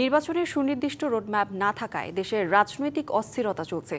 নির্বাচনের সুনির্দিষ্ট রোডম্যাপ না থাকায় দেশের রাজনৈতিক অস্থিরতা চলছে।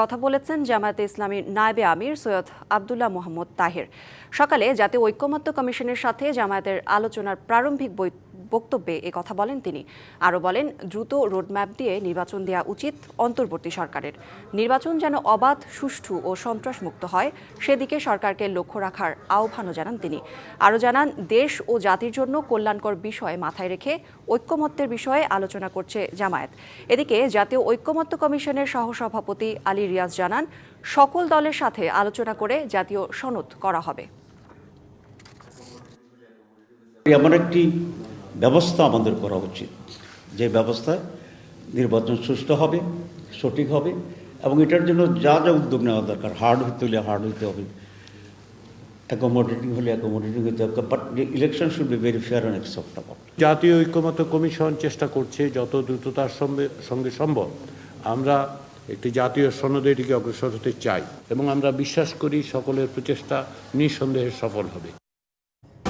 কথা বলেছেন জামায়াতে ইসলামী নায়েবে আমির সৈয়দ আবদুল্লাহ মোহাম্মদ তাহের। সকালে জাতীয় ঐক্যমত্য কমিশনের সাথে জামায়াতের আলোচনার প্রারম্ভিক বক্তব্যে এ কথা বলেন তিনি। আরও বলেন, দ্রুত রোডম্যাপ দিয়ে নির্বাচন দেওয়া উচিত অন্তর্বর্তী সরকারের। নির্বাচন যেন অবাধ, সুষ্ঠু ও সন্ত্রাসমুক্ত হয়, সেদিকে সরকারকে লক্ষ্য রাখার আহ্বানও জানান তিনি। আরও জানান, দেশ ও জাতির জন্য কল্যাণকর বিষয় মাথায় রেখে ঐক্যমত্যের বিষয়ে আলোচনা করছে জামায়াত। এদিকে জাতীয় ঐক্যমত্য কমিশনের সহসভাপতি আলী রিয়াজ জানান, সকল দলের সাথে আলোচনা করে জাতীয় সনদ করা হবে। এমন একটি ব্যবস্থা আমাদের করা উচিত। যে ব্যবস্থায় নির্বাচন সুষ্ঠু হবে, সঠিক হবে, এবং এটার জন্য যা যা উদ্যোগ নেওয়া দরকার হার্ড হতে হলে হার্ড হতে হবে। অ্যাকোমোডেটিং হলে অ্যাকোমোডেটিং হতে হবে but election should be very fair and acceptable জাতীয় ঐক্যমত্য কমিশন চেষ্টা করছে, যত দ্রুততার সঙ্গে সঙ্গে সম্ভব, আমরা একটি জাতীয় সনদে এটিকে অগ্রসর হতে চাই, এবং আমরা বিশ্বাস করি সকলের প্রচেষ্টা নিঃসন্দেহে সফল হবে।